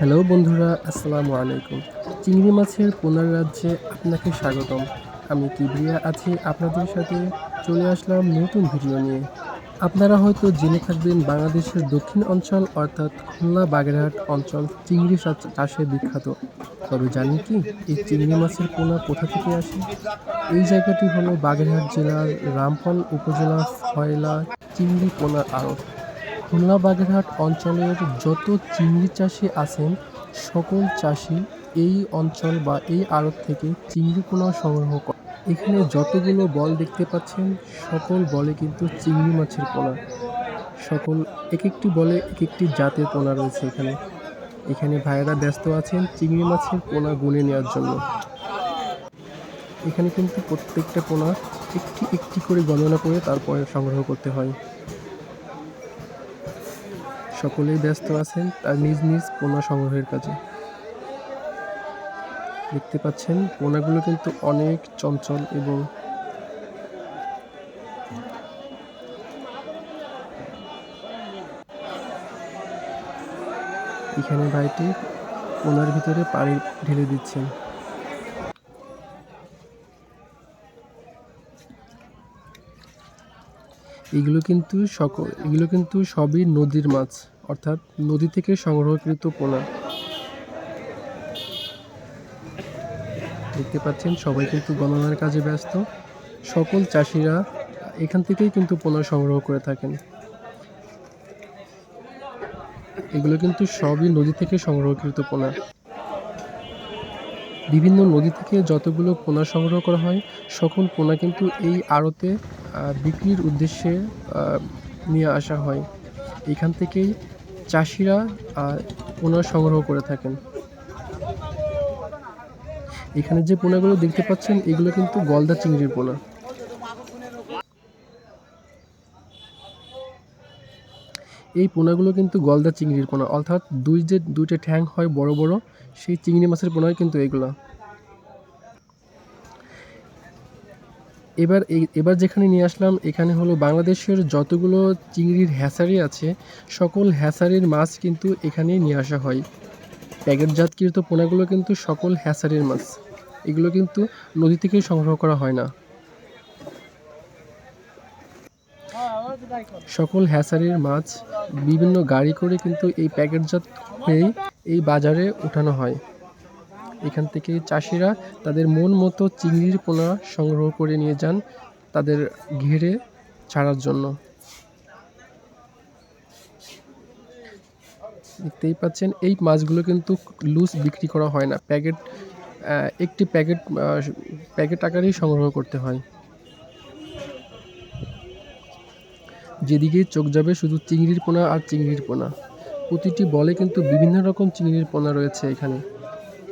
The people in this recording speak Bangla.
হ্যালো বন্ধুরা, আসসালামু আলাইকুম। চিংড়ি মাছের পোনার রাজ্যে আপনাকে স্বাগতম। আমি কিবরিয়া আছি, আপনাদের সাথে চলে আসলাম নতুন ভিডিও নিয়ে। আপনারা হয়তো জেনে থাকবেন বাংলাদেশের দক্ষিণ অঞ্চল অর্থাৎ খুলনা বাগেরহাট অঞ্চল চিংড়ি চাষে বিখ্যাত। তবে জানেন কি, এই চিংড়ি মাছের পোনা কোথা থেকে আসে? এই জায়গাটি হলো বাগেরহাট জেলার রামফল উপজেলা ফয়লা চিংড়ি পোনার আড়ত। খুলনা বাগেরহাট অঞ্চলের যত চিংড়ি চাষি আছেন, সকল চাষি এই অঞ্চল বা এই আড়ত থেকে চিংড়ি পোনা সংগ্রহ করে এখানে যতগুলো বল দেখতে পাচ্ছেন, সকল বলে কিন্তু চিংড়ি মাছের পোনা। সকল এক একটি বলে এক একটি জাতের পোনা রয়েছে এখানে। এখানে ভাইয়েরা ব্যস্ত আছেন চিংড়ি মাছের পোনা গুনে নেওয়ার জন্য। এখানে কিন্তু প্রত্যেকটা পোনা একটি একটি করে গণনা করে তারপরে সংগ্রহ করতে হয়। সকলেই ব্যস্ত আছেন তার নিজ নিজ পোনা সংগ্রহের কাজে। দেখতে পাচ্ছেন, পোনাগুলো কিন্তু অনেক চঞ্চল এবং এখানে ভাইটি পোনার ভিতরে পানি ঢেলে দিচ্ছেন। এগুলো কিন্তু সকল এগুলো কিন্তু সবই নদীর মাছ, অর্থাৎ নদী থেকে সংগ্রহকৃত পোনা। দেখতে পাচ্ছেন, সবাই কিন্তু গণনার কাজে ব্যস্ত। সকল চাষিরা এখান থেকেই কিন্তু পোনা সংগ্রহ করে থাকেন। এগুলো কিন্তু সবই নদী থেকে সংগ্রহকৃত পোনা। বিভিন্ন নদী থেকে যতগুলো পোনা সংগ্রহ করা হয়, সকল পোনা কিন্তু এই আড়তে বিক্রির উদ্দেশ্যে নিয়ে আসা হয়। এখান থেকেই চাষিরা পোনা সংগ্রহ করে থাকেন। এখানে যে পোনাগুলো দেখতে পাচ্ছেন, এগুলো কিন্তু গলদা চিংড়ির পোনা। এই পোনাগুলো কিন্তু গলদা চিংড়ির পোনা, অর্থাৎ দুই যে দুইটা ঠ্যাং হয় বড় বড়, সেই চিংড়ি মাছের পোনাই কিন্তু এগুলো। এবার এবার যেখানে নিয়ে আসলাম, এখানে হলো বাংলাদেশের যতগুলো চিংড়ির হ্যাচারি আছে, সকল হ্যাচারির মাছ কিন্তু এখানে নিয়ে আসা হয়। প্যাকেটজাতকৃত পোনাগুলো কিন্তু সকল হ্যাচারির মাছ। এগুলো কিন্তু নদী থেকেই সংগ্রহ করা হয় না। সকল হ্যাচারির মাছ বিভিন্ন গাড়ি করে কিন্তু এই প্যাকেটজাত হয়েই এই বাজারে ওঠানো হয়। এখান থেকে চাষিরা তাদের মন মতো চিংড়ির পোনা সংগ্রহ করে নিয়ে যান তাদের ঘেরে ছাড়ার জন্য। দেখতেই পাচ্ছেন, এই মাছগুলো কিন্তু লুজ বিক্রি করা হয় না। প্যাকেট একটি প্যাকেট প্যাকেট আকারেই সংগ্রহ করতে হয়। যেদিকেই চোখ যাবে শুধু চিংড়ির পোনা আর চিংড়ির পোনা। প্রতিটি বলে কিন্তু বিভিন্ন রকম চিংড়ির পোনা রয়েছে এখানে।